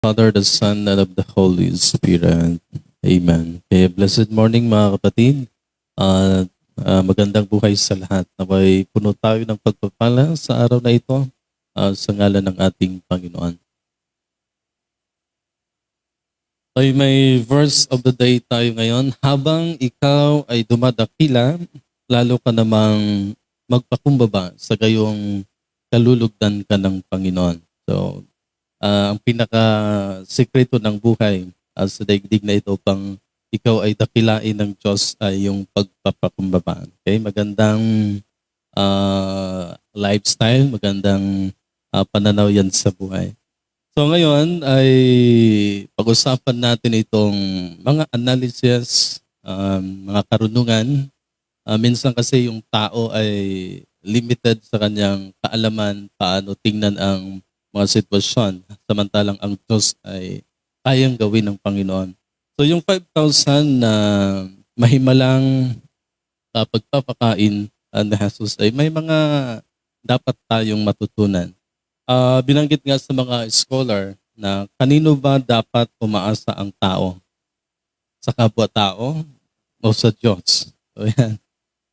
Father, the Son, and of the Holy Spirit. Amen. Okay, blessed morning mga kapatid. At ah, magandang buhay sa lahat. Naway puno tayo ng pagpapala sa araw na ito ah, sa ngalan ng ating Panginoon. Ay may verse of the day tayo ngayon. Habang ikaw ay dumadakila, lalo ka namang magpakumbaba sa gayong kalulugdan ka ng Panginoon. So, ah, ang pinaka-sekreto ng buhay ah, sa daigdig na ito pang ikaw ay dakilain ng Diyos ay yung pagpapakumbaba. Okay? Magandang ah, lifestyle, magandang ah, pananaw yan sa buhay. So ngayon ay pag-usapan natin itong mga analysis, um, mga karunungan. Ah, minsan kasi yung tao ay limited sa kanyang kaalaman paano tingnan ang mga sitwasyon. Samantalang ang Diyos ay kayang gawin ng Panginoon. So yung 5,000 na mahimalang uh, pagpapakain uh, na Jesus ay may mga dapat tayong matutunan. Ah, binanggit nga sa mga scholar na kanino ba dapat umaasa ang tao? Sa kapwa-tao o sa Diyos? So yan.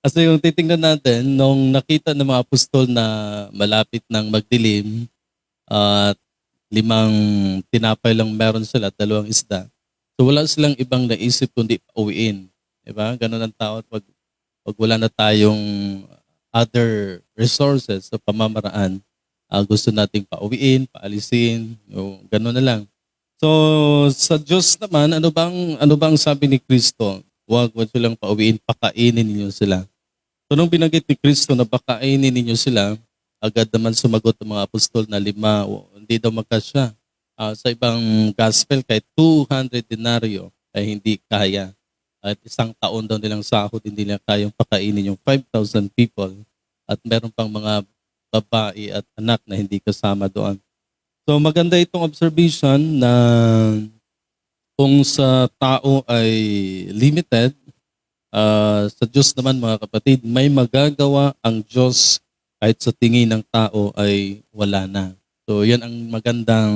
Kasi yung titingnan natin, nung nakita ng mga apostol na malapit ng magdilim, at limang tinapay lang meron sila dalawang isda. So wala silang ibang naisip kundi pauwiin. Diba? Ganun ang tao pag, pag wala na tayong other resources sa pamamaraan, ah, gusto nating pauwiin, paalisin, o ganun na lang. So sa Diyos naman, ano bang ano bang sabi ni Kristo? Huwag mo silang pauwiin, pakainin ninyo sila. So nung binanggit ni Kristo na pakainin ninyo sila, agad naman sumagot ang mga apostol na lima, hindi daw magkasya. Ah, sa ibang gospel, kahit 200 denaryo ay hindi kaya. At isang taon daw nilang sahod, hindi nila kayang pakainin yung 5,000 people. At meron pang mga babae at anak na hindi kasama doon. So maganda itong observation na kung sa tao ay limited, ah, sa Diyos naman mga kapatid, may magagawa ang Diyos kahit sa tingin ng tao ay wala na. So yan ang magandang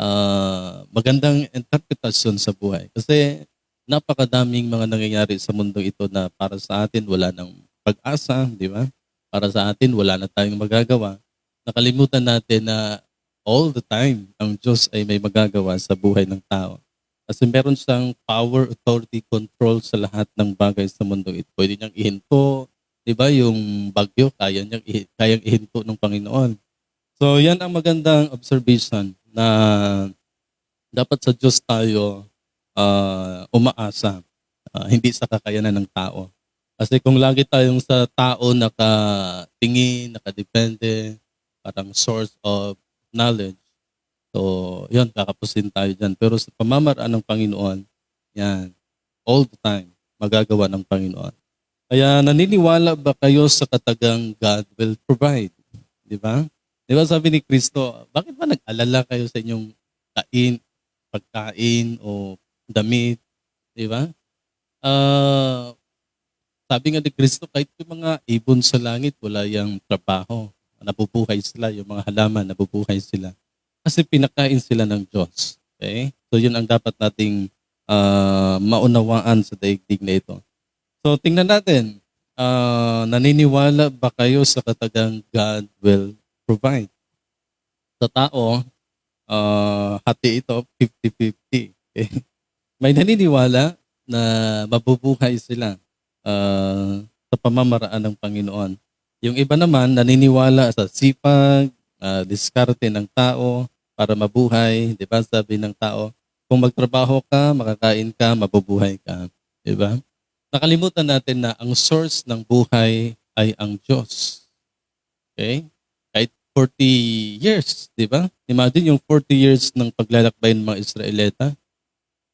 ah, magandang interpretasyon sa buhay. Kasi napakadaming mga nangyayari sa mundo ito na para sa atin wala nang pag-asa, di ba? Para sa atin wala na tayong magagawa. Nakalimutan natin na all the time ang Diyos ay may magagawa sa buhay ng tao. Kasi meron siyang power, authority, control sa lahat ng bagay sa mundo ito. Pwede niyang ihinto, di ba, yung bagyo, kaya niyang, i- kayang ihinto ng Panginoon. So, yan ang magandang observation na dapat sa Diyos tayo ah, umaasa, ah, hindi sa kakayanan ng tao. Kasi kung lagi tayong sa tao nakatingin, nakadepende, parang source of knowledge, so yun, kakapusin tayo dyan. Pero sa pamamaraan ng Panginoon, yan, all the time, magagawa ng Panginoon. Kaya naniniwala ba kayo sa katagang God will provide? Di ba? Di ba sabi ni Kristo, bakit ba nag-alala kayo sa inyong kain, pagkain o damit? Di ba? Ah, sabi nga ni Kristo, kahit yung mga ibon sa langit, wala yung trabaho. Nabubuhay sila, yung mga halaman, nabubuhay sila. Kasi pinakain sila ng Diyos. Okay? So yun ang dapat nating ah, maunawaan sa daigdig na ito. So tingnan natin, ah, naniniwala ba kayo sa katagang God will provide? Sa tao, ah, hati ito, 50-50. Okay? May naniniwala na mabubuhay sila ah, sa pamamaraan ng Panginoon. Yung iba naman naniniwala sa sipag, ah, diskarte ng tao para mabuhay. Di ba? Sabi ng tao, kung magtrabaho ka, makakain ka, mabubuhay ka. Di ba? Nakalimutan natin na ang source ng buhay ay ang Diyos. Okay? Kahit 40 years, di ba? Imagine yung 40 years ng paglalakbay ng mga Israelita.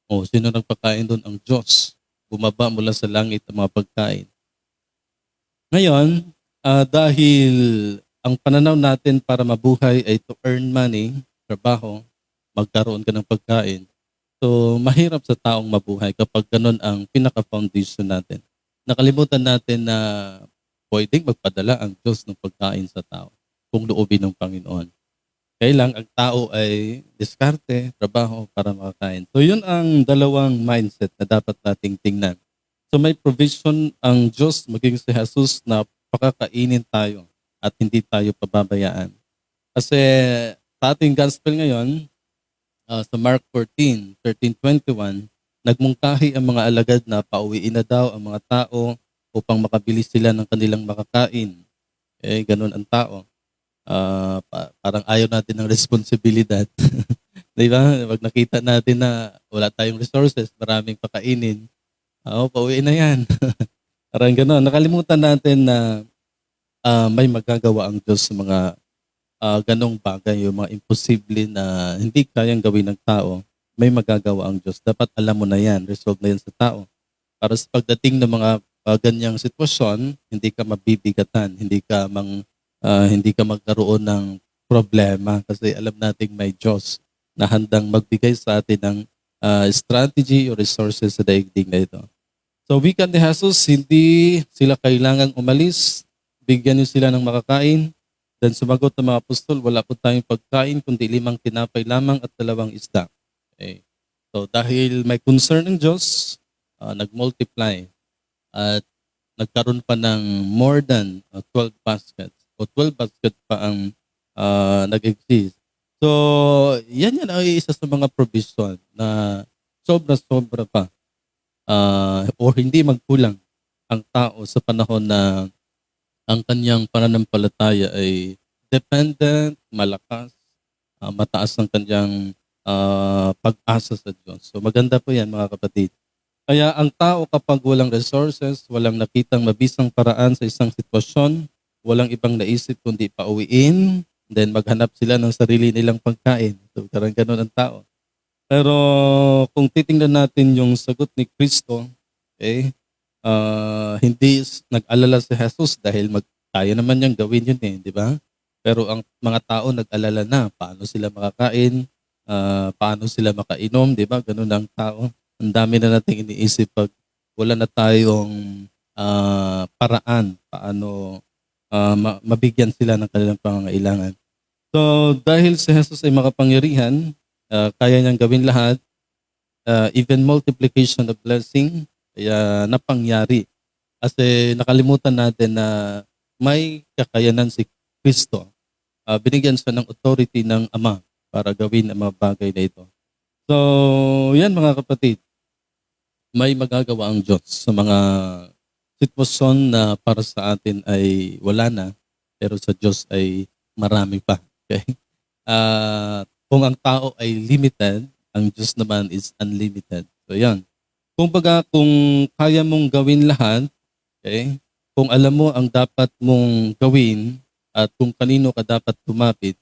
O, sino nagpakain doon? Ang Diyos. Bumaba mula sa langit ang mga pagkain. Ngayon, ah, dahil ang pananaw natin para mabuhay ay to earn money, trabaho, magkaroon ka ng pagkain. So, mahirap sa taong mabuhay kapag ganun ang pinaka-foundation natin. Nakalimutan natin na pwedeng magpadala ang Diyos ng pagkain sa tao kung loobin ng Panginoon. Kailang ang tao ay diskarte, trabaho para makakain. So yun ang dalawang mindset na dapat nating tingnan. So may provision ang Diyos maging si Jesus na pakakainin tayo at hindi tayo pababayaan. Kasi sa ating gospel ngayon, uh, sa Mark 14, 13.21, nagmungkahi ang mga alagad na pauwiin na daw ang mga tao upang makabili sila ng kanilang makakain. Eh, ganun ang tao. Ah, pa- parang ayaw natin ng responsibilidad. Di ba? Pag nakita natin na wala tayong resources, maraming pakainin, ah, Oo, pauwiin na yan. Parang gano'n. Nakalimutan natin na ah, may magagawa ang Diyos sa mga ah, ganong bagay, yung mga imposible na hindi kayang gawin ng tao, may magagawa ang Diyos. Dapat alam mo na yan, resolve na yan sa tao. Para sa pagdating ng mga ah, ganyang sitwasyon, hindi ka mabibigatan, hindi ka mang ah, hindi ka magkaroon ng problema kasi alam nating may Diyos na handang magbigay sa atin ng ah, strategy o resources sa daigdig na ito. So weekend ni Jesus, hindi sila kailangang umalis. Bigyan niyo sila ng makakain. Then sumagot ng mga apostol, wala po tayong pagkain kundi limang tinapay lamang at dalawang isda. Okay. So dahil may concern ng Diyos, ah, nag-multiply at nagkaroon pa ng more than ah, 12 baskets o 12 baskets pa ang ah, nag-exist. So, yan yan ay isa sa mga provision na sobra-sobra pa ah, or hindi magkulang ang tao sa panahon na ang kanyang pananampalataya ay dependent, malakas, ah, mataas ang kanyang ah, pag-asa sa Diyos. So maganda po yan mga kapatid. Kaya ang tao kapag walang resources, walang nakitang mabisang paraan sa isang sitwasyon, walang ibang naisip kundi pauwiin, then maghanap sila ng sarili nilang pagkain. So karang ganun ang tao. Pero kung titingnan natin yung sagot ni Kristo, okay, ah, hindi nag-alala si Jesus dahil mag, kaya naman niyang gawin yun eh, di ba? Pero ang mga tao nag-alala na paano sila makakain, ah, paano sila makainom, di ba? Ganun ang tao. Ang dami na nating iniisip pag wala na tayong ah, paraan paano ah, ma- mabigyan sila ng kanilang pangangailangan. So dahil si Jesus ay makapangyarihan, ah, kaya niyang gawin lahat, ah, even multiplication of blessing, kaya napangyari. Kasi nakalimutan natin na may kakayanan si Kristo. Ah, binigyan siya ng authority ng Ama para gawin ang mga bagay na ito. So, yan mga kapatid, may magagawa ang Diyos sa mga sitwasyon na para sa atin ay wala na, pero sa Diyos ay marami pa. Okay? Ah, kung ang tao ay limited, ang Diyos naman is unlimited. So yan. Kung baga, kung kaya mong gawin lahat, okay? kung alam mo ang dapat mong gawin at kung kanino ka dapat lumapit,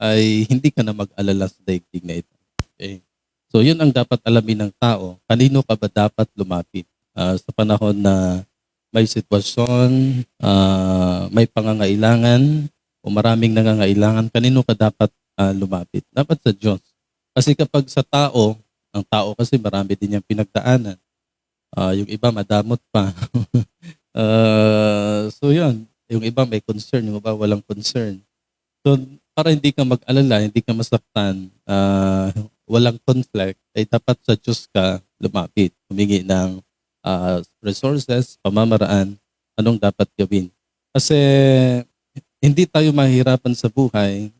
ay hindi ka na mag-alala sa daigdig na ito. Okay? So yun ang dapat alamin ng tao. Kanino ka ba dapat lumapit? Ah, sa panahon na may sitwasyon, ah, may pangangailangan, o maraming nangangailangan, kanino ka dapat ah, lumapit? Dapat sa Diyos. Kasi kapag sa tao, ang tao kasi marami din yung pinagdaanan. Ah, yung iba madamot pa. Ah, so yun, yung iba may concern, yung iba walang concern. So para hindi ka mag-alala, hindi ka masaktan, ah, walang conflict, ay dapat sa Diyos ka lumapit, humingi ng ah, resources, pamamaraan, anong dapat gawin. Kasi hindi tayo mahirapan sa buhay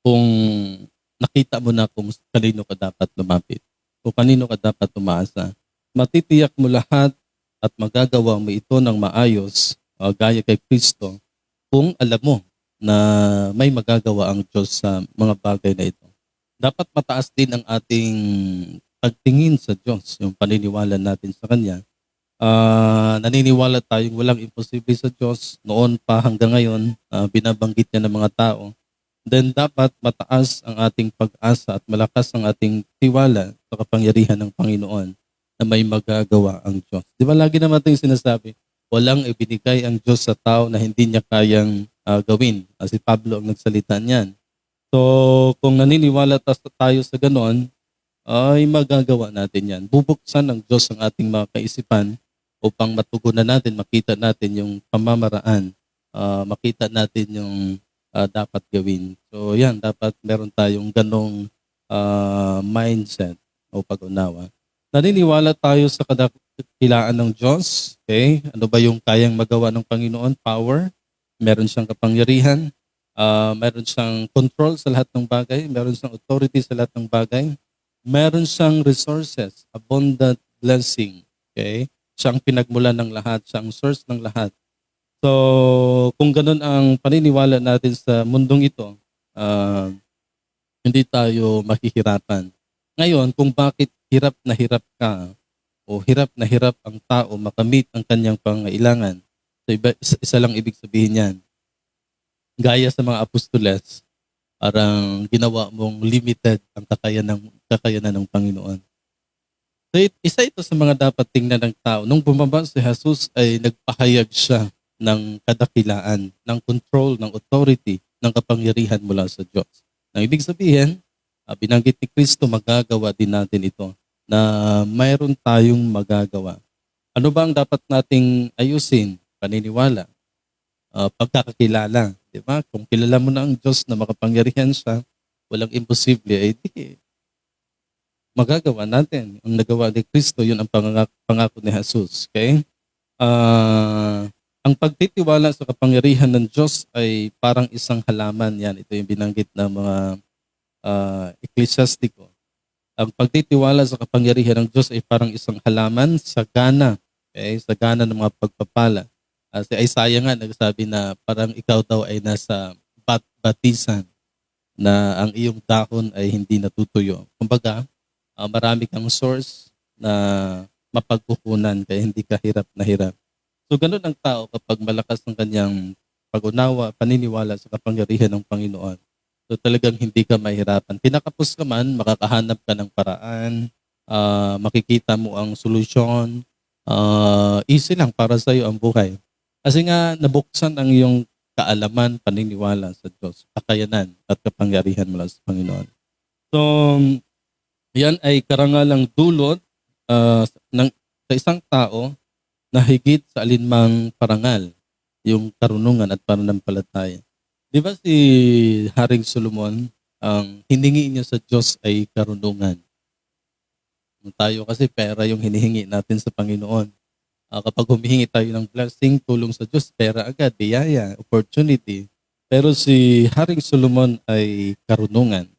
kung nakita mo na kung kanino ka dapat lumapit o kanino ka dapat umaasa. Matitiyak mo lahat at magagawa mo ito ng maayos uh, gaya kay Kristo kung alam mo na may magagawa ang Diyos sa mga bagay na ito. Dapat mataas din ang ating pagtingin sa Diyos, yung paniniwala natin sa Kanya. Ah, naniniwala tayong walang imposible sa Diyos noon pa hanggang ngayon, ah, binabanggit niya ng mga tao. Then dapat mataas ang ating pag-asa at malakas ang ating tiwala sa kapangyarihan ng Panginoon na may magagawa ang Diyos. Di ba lagi naman tayong sinasabi, walang ibinigay ang Diyos sa tao na hindi niya kayang ah, gawin. Ah, si Pablo ang nagsalita niyan. So kung naniniwala tayo sa ganon, ay magagawa natin yan. Bubuksan ng Diyos ang ating mga kaisipan upang matugunan natin, makita natin yung pamamaraan, ah, makita natin yung ah, dapat gawin. So yan, dapat meron tayong ganong ah, mindset o pag-unawa. Naniniwala tayo sa kadakilaan ng Diyos. Okay? Ano ba yung kayang magawa ng Panginoon? Power. Meron siyang kapangyarihan. Ah, meron siyang control sa lahat ng bagay. Meron siyang authority sa lahat ng bagay. Meron siyang resources, abundant blessing. Okay? Siyang pinagmulan ng lahat. Siyang source ng lahat. So, kung ganun ang paniniwala natin sa mundong ito, ah, hindi tayo mahihirapan. Ngayon, kung bakit hirap na hirap ka o hirap na hirap ang tao makamit ang kanyang pangailangan, so iba, isa, isa lang ibig sabihin yan. Gaya sa mga apostoles, parang ginawa mong limited ang kakayanan, kakayanan ng Panginoon. So, isa ito sa mga dapat tingnan ng tao. Nung bumaba si Jesus ay nagpahayag siya ng kadakilaan, ng control, ng authority, ng kapangyarihan mula sa Diyos. Ang ibig sabihin, ah, binanggit ni Kristo, magagawa din natin ito na mayroon tayong magagawa. Ano ba ang dapat nating ayusin? Paniniwala. Ah, pagkakakilala. Di ba? Kung kilala mo na ang Diyos na makapangyarihan siya, walang imposible, ay di, magagawa natin. Ang nagawa ni Kristo, yun ang pangako, pangako ni Jesus. Okay? Ah, ang pagtitiwala sa kapangyarihan ng Diyos ay parang isang halaman. Yan, ito yung binanggit ng mga uh, eklesiastiko. Ang pagtitiwala sa kapangyarihan ng Diyos ay parang isang halaman sa gana. Okay? Sa gana ng mga pagpapala. Uh, si Isaiah nga nagsabi na parang ikaw daw ay nasa bat batisan na ang iyong dahon ay hindi natutuyo. Kumbaga, uh, marami kang source na mapagkukunan kaya hindi ka hirap na hirap. So ganun ang tao kapag malakas ang kanyang pag-unawa, paniniwala sa kapangyarihan ng Panginoon. So talagang hindi ka mahirapan. Pinakapos ka man, makakahanap ka ng paraan, ah, makikita mo ang solusyon, ah, easy lang para sa iyo ang buhay. Kasi nga nabuksan ang iyong kaalaman, paniniwala sa Diyos, kakayanan at kapangyarihan mula sa Panginoon. So, yan ay karangalang dulot ah, ng, sa isang tao na higit sa alinmang parangal, yung karunungan at pananampalataya. Di ba si Haring Solomon, ang hiningi niya sa Diyos ay karunungan. Tayo kasi pera yung hinihingi natin sa Panginoon. Ah, kapag humihingi tayo ng blessing, tulong sa Diyos, pera agad, biyaya, opportunity. Pero si Haring Solomon ay karunungan.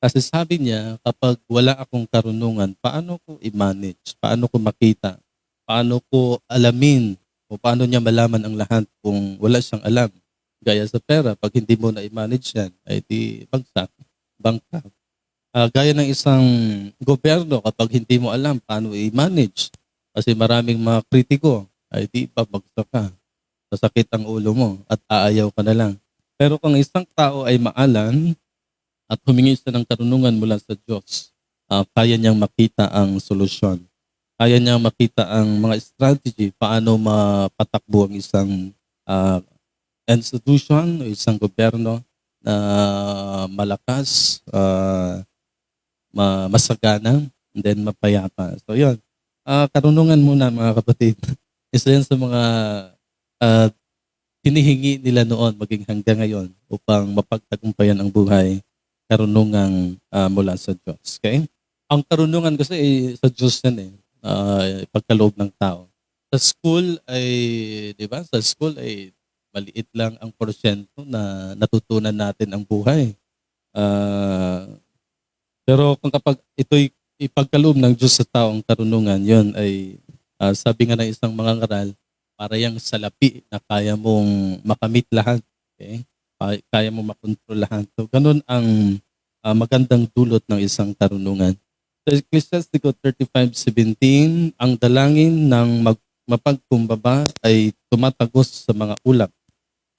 Kasi sabi niya, kapag wala akong karunungan, paano ko i-manage? Paano ko makita? Paano ko alamin? O paano niya malaman ang lahat kung wala siyang alam? Gaya sa pera, pag hindi mo na i-manage yan, ay di bagsak, bangka. Ah, gaya ng isang gobyerno, kapag hindi mo alam paano i-manage, kasi maraming mga kritiko, ay di babagsak ka. Sasakit ang ulo mo at aayaw ka na lang. Pero kung isang tao ay maalam at humingi siya ng karunungan mula sa Diyos, ah, kaya niyang makita ang solusyon. Kaya niyang makita ang mga strategy paano mapatakbo ang isang ah, institution o isang gobyerno na malakas, ma- masagana, and then mapayapa. So yun, Ah, karunungan muna mga kapatid. Isa yan sa mga ah, hinihingi nila noon maging hanggang ngayon upang mapagtagumpayan ang buhay karunungang ah, mula sa Diyos. Okay? Ang karunungan kasi eh, sa Diyos yan eh, ah, pagkaloob ng tao. Sa school ay, di ba, sa school ay maliit lang ang porsyento na natutunan natin ang buhay. Ah, pero kung kapag ito'y ipagkaloob ng Diyos sa taong karunungan, yon ay ah, sabi nga ng isang mga ngaral, para yung salapi na kaya mong makamit lahat. Okay? Kaya- Kaya mo makontrol lahat. So, ganun ang ah, magandang dulot ng isang karunungan. Sa Ecclesiastico 35.17, ang dalangin ng mag, mapagkumbaba ay tumatagos sa mga ulap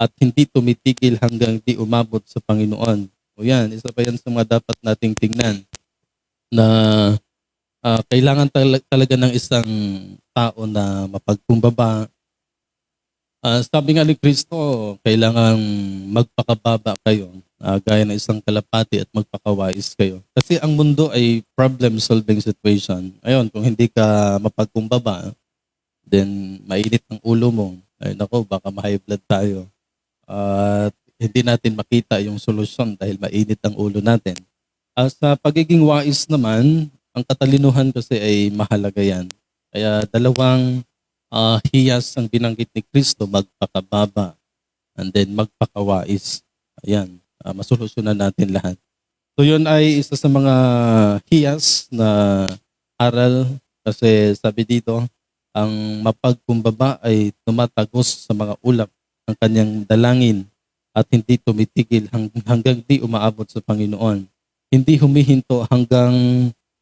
at hindi tumitigil hanggang di umabot sa Panginoon. O yan, isa pa yan sa mga dapat nating tingnan na ah, kailangan tal- talaga ng isang tao na mapagkumbaba. Ah, sabi nga ni Kristo, kailangan magpakababa kayo, ah, gaya ng isang kalapati at magpakawais kayo. Kasi ang mundo ay problem-solving situation. Ayun, kung hindi ka mapagkumbaba, then mainit ang ulo mo. Ay nako, baka ma-high blood tayo. At hindi natin makita yung solusyon dahil mainit ang ulo natin. Ah, sa pagiging wais naman, ang katalinuhan kasi ay mahalaga yan. Kaya dalawang ah, hiyas ang binanggit ni Kristo, magpakababa and then magpakawais. Ayan, uh, masolusyonan natin lahat. So yun ay isa sa mga hiyas na aral kasi sabi dito, ang mapagkumbaba ay tumatagos sa mga ulap ng kanyang dalangin at hindi tumitigil hang- hanggang di umaabot sa Panginoon. Hindi humihinto hanggang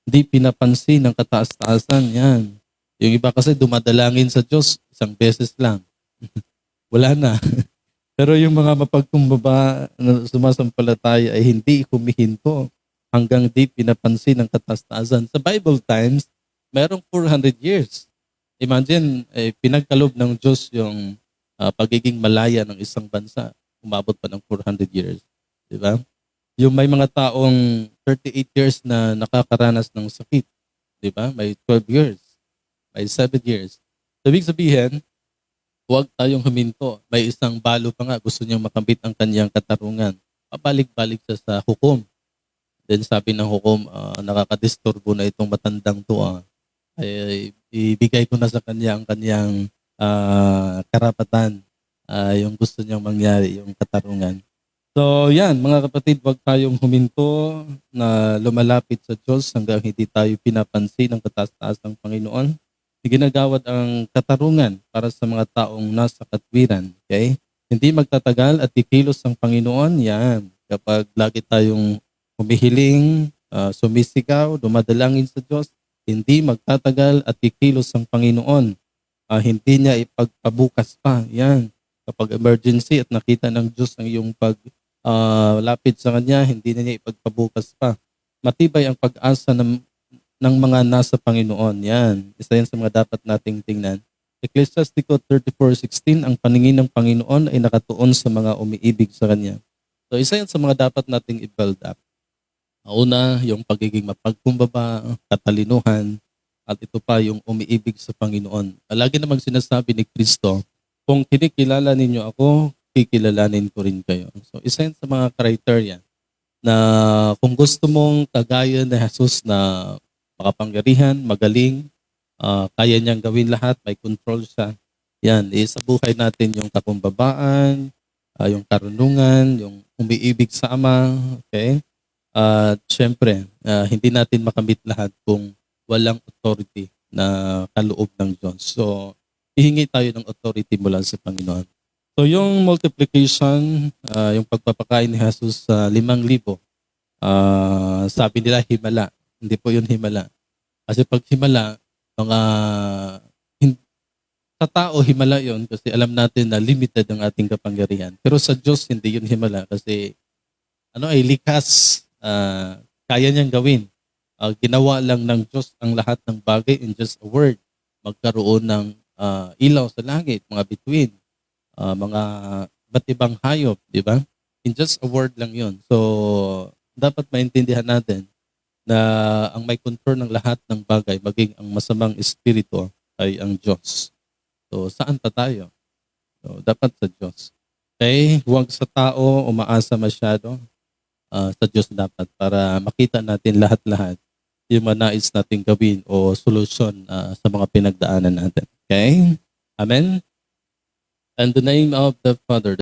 di pinapansin ng kataas-taasan. Yan. Yung iba kasi dumadalangin sa Diyos isang beses lang. Wala na. Pero yung mga mapagkumbaba na sumasampalataya ay hindi humihinto hanggang di pinapansin ng kataas-taasan. Sa Bible times, merong 400 years. Imagine, eh, pinagkalob ng Diyos yung ah, pagiging malaya ng isang bansa. Umabot pa ng 400 years. Di ba? Yung may mga taong 38 years na nakakaranas ng sakit. Di ba? May 12 years. May 7 years. So, ibig sabihin, huwag tayong huminto. May isang balo pa nga, gusto niyang makambit ang kanyang katarungan. Pabalik-balik siya sa hukom. Then sabi ng hukom, ah, nakakadisturbo na itong matandang to. ah. Ay, ibigay ko na sa kanya ang kanyang ah, karapatan. ah, yung gusto niyang mangyari, yung katarungan. So yan, mga kapatid, huwag tayong huminto na lumalapit sa Diyos hanggang hindi tayo pinapansin ng kataas-taas ng Panginoon ginagawad ang katarungan para sa mga taong nasa katwiran. Okay? Hindi magtatagal at kikilos ang Panginoon. Yan. Kapag lagi tayong humihiling, ah, sumisigaw, dumadalangin sa Diyos, hindi magtatagal at kikilos ang Panginoon. Ah, hindi niya ipagpabukas pa. Yan. Kapag emergency at nakita ng Diyos ang iyong pag ah, lapit sa Kanya, hindi na niya ipagpabukas pa. Matibay ang pag-asa ng ng mga nasa Panginoon. Yan. Isa yan sa mga dapat nating tingnan. Ecclesiastico 34.16, ang paningin ng Panginoon ay nakatuon sa mga umiibig sa Kanya. So isa yan sa mga dapat nating i-build up. Una, yung pagiging mapagkumbaba, katalinuhan, at ito pa yung umiibig sa Panginoon. Lagi namang sinasabi ni Kristo, kung kinikilala ninyo ako, kikilalanin ko rin kayo. So isa yan sa mga criteria na kung gusto mong kagaya ni Jesus na makapangyarihan, magaling, ah, kaya niyang gawin lahat, may control siya. Yan, eh, sa buhay natin yung kakumbabaan, ah, yung karunungan, yung umiibig sa Ama, okay? At syempre, ah, hindi natin makamit lahat kung walang authority na kaloob ng Diyos. So, hihingi tayo ng authority mula sa Panginoon. So, yung multiplication, ah, yung pagpapakain ni Jesus sa limang libo, ah, sabi nila himala. Hindi po yun himala. Kasi pag himala, mga hin- sa tao himala yon kasi alam natin na limited ang ating kapangyarihan. Pero sa Diyos hindi yun himala kasi ano ay likas, ah, kaya niyang gawin. Ah, ginawa lang ng Diyos ang lahat ng bagay in just a word. Magkaroon ng ah, ilaw sa langit, mga bituin, ah, mga ba't ibang hayop, di ba? In just a word lang yon. So, dapat maintindihan natin na ang may control ng lahat ng bagay, maging ang masamang espiritu ay ang Diyos. So, saan pa tayo? So, dapat sa Diyos. Okay? Huwag sa tao umaasa masyado. Ah, sa Diyos dapat para makita natin lahat-lahat yung mga nais nating gawin o solusyon ah, sa mga pinagdaanan natin. Okay? Amen? And the name of the Father,